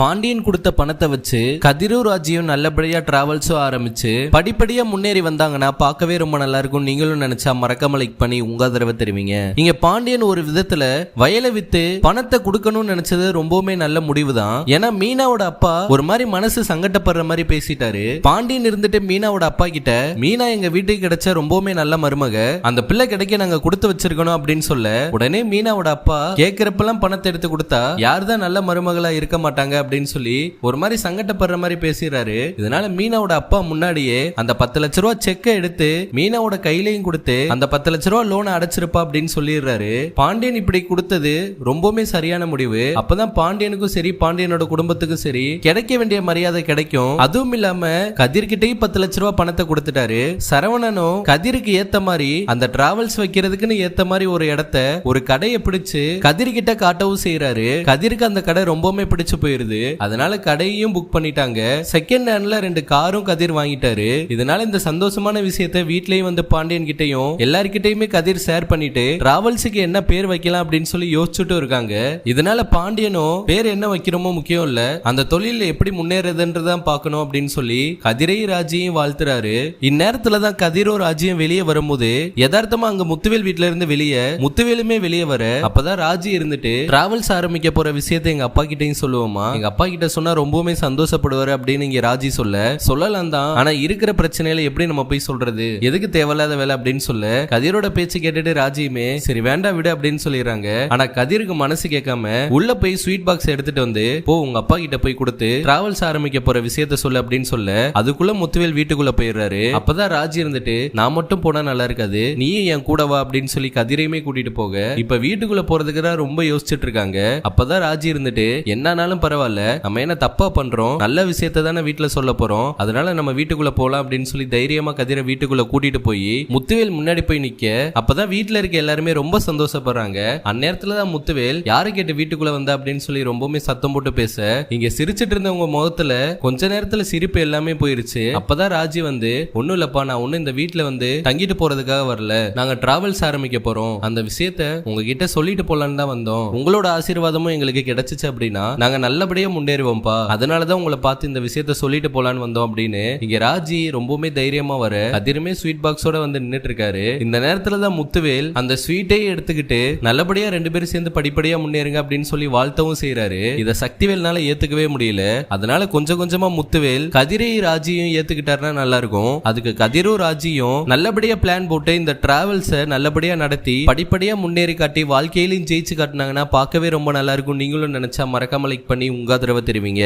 பாண்டியன் கொடுத்த பணத்தை வச்சு கதிரூர் ராஜ்யம் நல்லபடியா டிராவல்ஸும் ஆரம்பிச்சு படிப்படியா முன்னேறி வந்தாங்கன்னா பார்க்கவே ரொம்ப நல்லா இருக்கும் நீங்களும் நினைச்சா மறக்காம லைக் பண்ணி உங்க தடவை தெரிவிங்க. இங்க பாண்டியன் ஒரு விதத்துல வயலை வித்து பணத்தை கொடுக்கணும்னு நினைச்சது ரொம்பவுமே நல்ல முடிவு தான் ஏன்னா மீனாவோட அப்பா ஒரு மாதிரி மனசு சங்கட்டப்படுற மாதிரி பேசிட்டாரு. பாண்டியன் இருந்துட்டு மீனாவோட அப்பா கிட்ட மீனா எங்க வீட்டுக்கு கிடைச்ச ரொம்பவுமே நல்ல மருமக. அந்த பிள்ளை கிடைக்க நாங்க கொடுத்து வச்சிருக்கணும் அப்படின்னு சொல்ல உடனே மீனாவோட அப்பா கேக்குறப்பெல்லாம் பணத்தை எடுத்து கொடுத்தா யார் தான் நல்ல மருமகளா இருக்க மாட்டாங்க அப்படின்னு சொல்லி ஒரு மாதிரி சங்கடப்படுற மாதிரி பேசிடுறாரு. இதனால மீனாவோட அப்பா முன்னாடியே அந்த பத்து லட்ச ரூபா செக்கை எடுத்து மீனாவோட கையிலையும் கொடுத்து அந்த பத்து லட்ச ரூபா லோனை அடைச்சிருப்பா அப்படின்னு சொல்லிடுறாரு. பாண்டியன் இப்படி கொடுத்தது ரொம்பவுமே சரியான முடிவு. அப்பதான் பாண்டியனுக்கும் சரி பாண்டியனோட குடும்பத்துக்கும் சரி கிடைக்க வேண்டிய மரியாதை கிடைக்கும். அதுவும் இல்லாம கதிர்கிட்டயும் பத்து லட்ச ரூபா பணத்தை கொடுத்துட்டாரு. சரவணனும் கதிருக்கு ஏத்த மாதிரி அந்த டிராவல்ஸ் வைக்கிறதுக்குன்னு ஏத்த மாதிரி ஒரு இடத்த ஒரு கடையை பிடிச்சு கதிர்கிட்ட காட்டவும் செய்யறாரு கதிருக்கு அந்த கடை ரொம்பவுமே பிடிச்சு போயிருது. அதனால கடையையும் புக் பண்ணிட்டாங்க. செகண்ட் ஹேண்ட்ல ரெண்டு காரும் கதிர் வாங்கிட்டாரு. இதனால இந்த சந்தோஷமான விஷயத்த வீட்லயும் வந்து பாண்டியன் கிட்டையும் எல்லார்கிட்டயுமே கதிர் ஷேர் பண்ணிட்டு டிராவல்ஸுக்கு என்ன பேர் வைக்கலாம் அப்படின்னு சொல்லி யோசிச்சுட்டு இருக்காங்க. இதனால பாண்டியனும் பேர் என்ன வைக்கிறோமோ முக்கியம் இல்ல அந்த தொழில எப்படி முன்னேறதுன்றதான் பார்க்கணும் அப்படின்னு சொல்லி கதிரையும் ராஜியும் வாழ்த்துறாரு. இந்நேரத்துல தான் கதிரும் ராஜியும் வெளியே வரும்போது யதார்த்தமா அங்க முத்துவேல் வீட்ல இருந்து வெளியே முத்துவேலுமே வெளியே வர அப்பதான் ராஜி இருந்துட்டு டிராவல்ஸ் ஆரம்பிக்க போற விஷயத்தை எங்க அப்பா கிட்டையும் சொல்லுவோமா? எங்க அப்பா கிட்ட சொன்னா ரொம்பவுமே சந்தோஷப்படுவாரு அப்படின்னு இங்க ராஜி சொல்ல. சொல்லலாம் தான் ஆனா இருக்கிற பிரச்சனையில எப்படி நம்ம போய் சொல்றது? எதுக்கு தேவையில்லாத வேலை அப்படின்னு சொல்ல. கதிரோட பேச்சு கேட்டுட்டு ராஜியுமே சரி வேண்டாம் விடு அப்படின்னு சொல்லிடுறாங்க. ஆனா கதிருக்கு மனசு கேட்காம உள்ள போய் ஸ்வீட் பாக்ஸ் எடுத்துட்டு வந்து போ உங்க அப்பா கிட்ட போய் கொடுத்து டிராவல்ஸ் ஆரம்பிக்க போற விஷயத்த சொல்லு அப்படின்னு சொல்ல அதுக்குள்ள முத்துவேல் வீட்டுக்குள்ள போயிடுறாரு. அப்பதான் ராஜி இருந்துட்டு நான் மட்டும் போனா நல்லா இருக்காது. நீயும் என் கூட வா அப்படின்னு சொல்லி கதிரையுமே கூட்டிட்டு போக. இப்ப வீட்டுக்குள்ள போறதுக்கு தான் ரொம்ப யோசிச்சுட்டு இருக்காங்க. அப்பதான் ராஜி இருந்துட்டு என்னானாலும் பரவாயில்ல. நம்ம என்ன தப்பா பண்றோம்? நல்ல விஷயத்த தானே வீட்டுல சொல்ல போறோம். அதனால நம்ம வீட்டுக்குள்ள போலாம் அப்படின்னு சொல்லி தைரியமா கதிரை வீட்டுக்குள்ள கூட்டிட்டு போய் முத்துவேல் முன்னாடி போய் நிக்க அப்பதான் வீட்டுல இருக்க எல்லாருமே ரொம்ப சந்தோஷப்படுறாங்க. அந்நேரத்துல தான் முத்துவேல் யாரு கேட்டு வீட்டுக்குள்ள வந்தா? அப்படின்னு சொல்லி ரொம்பவுமே சத்தம் போட்டு பேச இங்க சிரிச்சிட்டு இருந்தவங்க முகத்துல கொஞ்ச நேரத்துல சிரிப்பு எல்லாமே போயிருச்சு. அப்பதான் ராஜி வந்து ஒண்ணும் இல்லப்பா நான் ஒண்ணு இந்த வீட்டுல வந்து தங்கிட்டு போறதுக்காக வரல. நாங்க டிராவல்ஸ் ஆரம்பிக்க போறோம். அந்த விஷயத்த உங்ககிட்ட சொல்லிட்டு போலான்னு தான் வந்தோம். உங்களோட ஆசீர்வாதமும் எங்களுக்கு கிடைச்சிச்சு அப்படின்னா நாங்க நல்லபடியா முன்னேறுவோம்ப்பா. அதனாலதான் உங்களை பார்த்து இந்த விஷயத்த சொல்லிட்டு போலான்னு வந்தோம் அப்படின்னு இங்க ராஜி ரொம்பவுமே தைரியமா வர அதிரமே ஸ்வீட் பாக்ஸோட வந்து நின்னுட்டு இருக்காரு இந்த நேரத்துல தான் முத்துவேல் அந்த ஸ்வீட்டே எடுத்துக்கிட்டு நல்லபடியா ரெண்டு பேரும் சேர்ந்து படிப்படியா முன்னேறுங்க அப்படின்னு சொல்லி வாழ்த்தவும் செய்யறாரு இத சக்திவேல்னால ஏத்துக்கவே முடியல. அதனால கொஞ்சம் கொஞ்சமா முத்துவேல் கதிரை ராஜியும் ஏத்துக்கிட்டாருன்னா நல்லா இருக்கும் அதுக்கு கதிரும் ராஜியும் நல்லபடியா பிளான் போட்டு இந்த டிராவல்ஸை நல்லபடியா நடத்தி படிப்படியா முன்னேறி காட்டி வாழ்க்கையிலையும் ஜெயிச்சு காட்டினாங்கன்னா பார்க்கவே ரொம்ப நல்லா இருக்கும் நீங்களும் நினைச்சா மறக்காம லைக் பண்ணி உங்க ஆதரவை தெரிவிங்க.